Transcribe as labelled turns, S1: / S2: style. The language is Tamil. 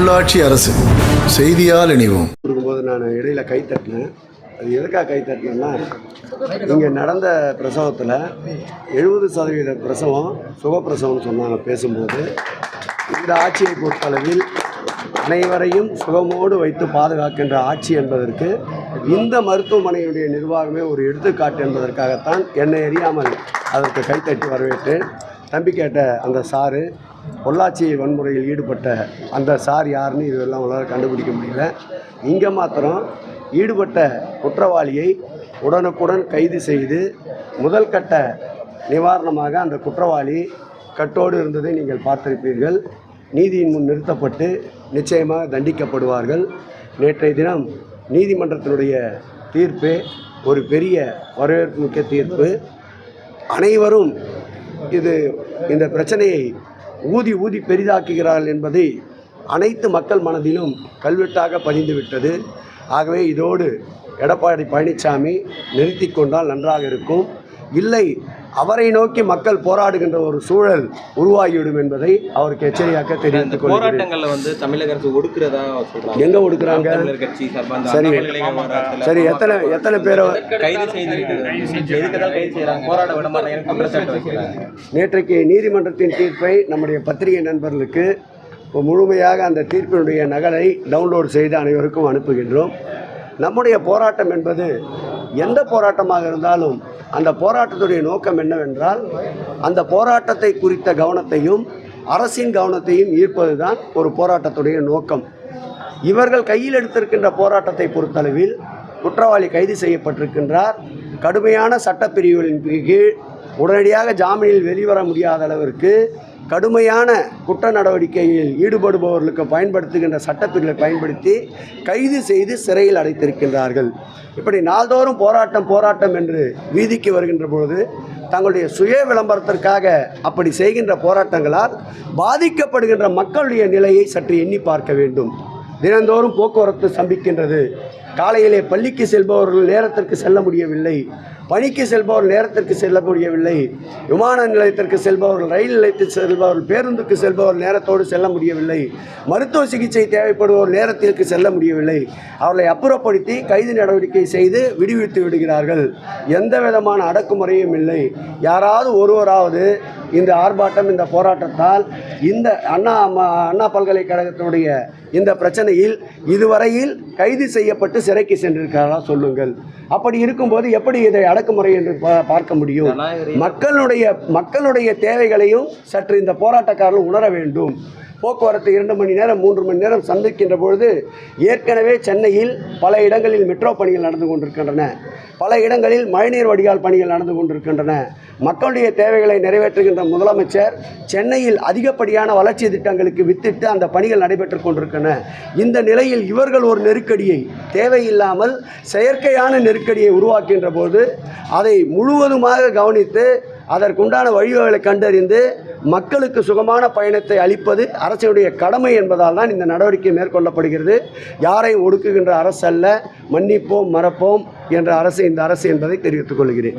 S1: உள்ளாட்சி அரசு. செய்தியால் இணைவோம்.
S2: இருக்கும்போது நான் இடையில கை தட்டினேன். அது எதுக்காக கை தட்டினேன்னா இங்கே நடந்த பிரசவத்தில் எழுபது சதவீத பிரசவம் சுகப்பிரசவம்னு சொன்னாங்க பேசும்போது. இந்த ஆட்சியை பொறுத்தளவில் அனைவரையும் சுகமோடு வைத்து பாதுகாக்கின்ற ஆட்சி என்பதற்கு இந்த மருத்துவமனையுடைய நிர்வாகமே ஒரு எடுத்துக்காட்டு என்பதற்காகத்தான் என்னை அறியாமல் அதற்கு கைத்தட்டி வரவேற்றேன். தம்பி கேட்ட அந்த சாரு பொள்ளாச்சி வன்முறையில் ஈடுபட்ட அந்த சார் யாருன்னு இதெல்லாம் உங்களால் கண்டுபிடிக்க முடியல. இங்கே மாத்திரம் ஈடுபட்ட குற்றவாளியை உடனுக்குடன் கைது செய்து முதல் கட்ட நிவாரணமாக அந்த குற்றவாளி கட்டோடு இருந்ததை நீங்கள் பார்த்திருப்பீர்கள். நீதியின் முன் நிறுத்தப்பட்டு நிச்சயமாக தண்டிக்கப்படுவார்கள். நேற்றைய தினம் நீதிமன்றத்தினுடைய தீர்ப்பே ஒரு பெரிய வரவேற்புமிக்க தீர்ப்பு. அனைவரும் இது இந்த பிரச்சனையை ஊதி ஊதி பெரிதாக்குகிறார்கள் என்பதை அனைத்து மக்கள் மனதிலும் கல்வெட்டாக பதிந்துவிட்டது. ஆகவே இதோடு எடப்பாடி பழனிசாமி நிறுத்தி கொண்டால் நன்றாக இருக்கும். இல்லை அவரை நோக்கி மக்கள் போராடுகின்ற ஒரு சூழல் உருவாகிவிடும் என்பதை அவருக்கு எச்சரிக்கையாக தெரிவித்துக்
S3: போராட்டங்கள்ல வந்து தமிழக அரசு ஒடுக்குறதா சொல்றாங்க?
S2: எங்க ஒடுக்குறாங்க? சரி. சரி எத்தனை எத்தனை பேரை நேற்றைக்கு நீதிமன்றத்தின் தீர்ப்பை நம்முடைய பத்திரிகை நண்பர்களுக்கு இப்போ முழுமையாக அந்த தீர்ப்பினுடைய நகலை டவுன்லோட் செய்து அனைவருக்கும் அனுப்புகின்றோம். நம்முடைய போராட்டம் என்பது எந்த போராட்டமாக இருந்தாலும் அந்த போராட்டத்துடைய நோக்கம் என்னவென்றால் அந்த போராட்டத்தை குறித்த கவனத்தையும் அரசின் கவனத்தையும் ஈர்ப்பது தான் ஒரு போராட்டத்துடைய நோக்கம். இவர்கள் கையில் எடுத்திருக்கின்ற போராட்டத்தை பொறுத்தளவில் குற்றவாளி கைது செய்யப்பட்டிருக்கின்றார். கடுமையான சட்டப்பிரிவுகளின் கீழ் உடனடியாக ஜாமீனில் வெளிவர முடியாத அளவிற்கு கடுமையான குற்ற நடவடிக்கையில் ஈடுபடுபவர்களுக்கு பயன்படுத்துகின்ற சட்டப்பிரிவை பயன்படுத்தி கைது செய்து சிறையில் அடைத்திருக்கின்றார்கள். இப்படி நாள்தோறும் போராட்டம் போராட்டம் என்று வீதிக்கு வருகின்ற பொழுது தங்களுடைய சுய விளம்பரத்திற்காக அப்படி செய்கின்ற போராட்டங்களால் பாதிக்கப்படுகின்ற மக்களுடைய நிலையை சற்று எண்ணி பார்க்க வேண்டும். தினந்தோறும் போக்குவரத்து சம்பிக்கின்றது காலையிலே பள்ளிக்கு செல்பவர்கள் நேரத்திற்கு செல்ல முடியவில்லை. பணிக்கு செல்பவர் நேரத்திற்கு செல்ல முடியவில்லை விமான நிலையத்திற்கு செல்பவர்கள் ரயில் நிலையத்தில் செல்பவர்கள் பேருந்துக்கு செல்பவர் நேரத்தோடு செல்ல முடியவில்லை மருத்துவ சிகிச்சை தேவைப்படுவோர் நேரத்திற்கு செல்ல முடியவில்லை அவர்களை அப்புறப்படுத்தி கைது நடவடிக்கை செய்து விடுவித்து விடுகிறார்கள். எந்த விதமான அடக்குமுறையும் இல்லை. யாராவது ஒருவராவது இந்த ஆர்ப்பாட்டம் இந்த போராட்டத்தால் இந்த அண்ணா அண்ணா பல்கலைக்கழகத்தினுடைய இந்த பிரச்சனையில் இதுவரையில் கைது செய்யப்பட்டு சிறைக்கு சென்றிருக்கிறாரா சொல்லுங்கள். அப்படி இருக்கும்போது எப்படி இதை அடக்குமுறை என்று பார்க்க முடியும். மக்களுடைய மக்களுடைய தேவைகளையும் சற்று இந்த போராட்டக்காரர்கள் உணர வேண்டும். போக்குவரத்து இரண்டு மணி நேரம் மூன்று மணி நேரம் சந்திக்கின்ற பொழுது ஏற்கனவே சென்னையில் பல இடங்களில் மெட்ரோ பணிகள் நடந்து கொண்டிருக்கின்றன. பல இடங்களில் மழைநீர் வடிகால் பணிகள் நடந்து கொண்டிருக்கின்றன. மக்களுடைய தேவைகளை நிறைவேற்றுகின்ற முதலமைச்சர் சென்னையில் அதிகப்படியான வளர்ச்சி திட்டங்களுக்கு வித்திட்டு அந்த பணிகள் நடைபெற்று கொண்டிருக்கின்றன. இந்த நிலையில் இவர்கள் ஒரு நெருக்கடியை தேவையில்லாமல் செயற்கையான நெருக்கடியை உருவாக்கின்ற போது அதை முழுவதுமாக கவனித்து அதற்குண்டான வழிவகைகளை கண்டறிந்து மக்களுக்கு சுகமான பயணத்தை அளிப்பது அரசினுடைய கடமை என்பதால் தான் இந்த நடவடிக்கை மேற்கொள்ளப்படுகிறது. யாரையும் ஒடுக்குகின்ற அரசு அல்ல மன்னிப்போம் மறப்போம் என்ற அரசு இந்த அரசு என்பதை தெரிவித்துக் கொள்கிறேன்.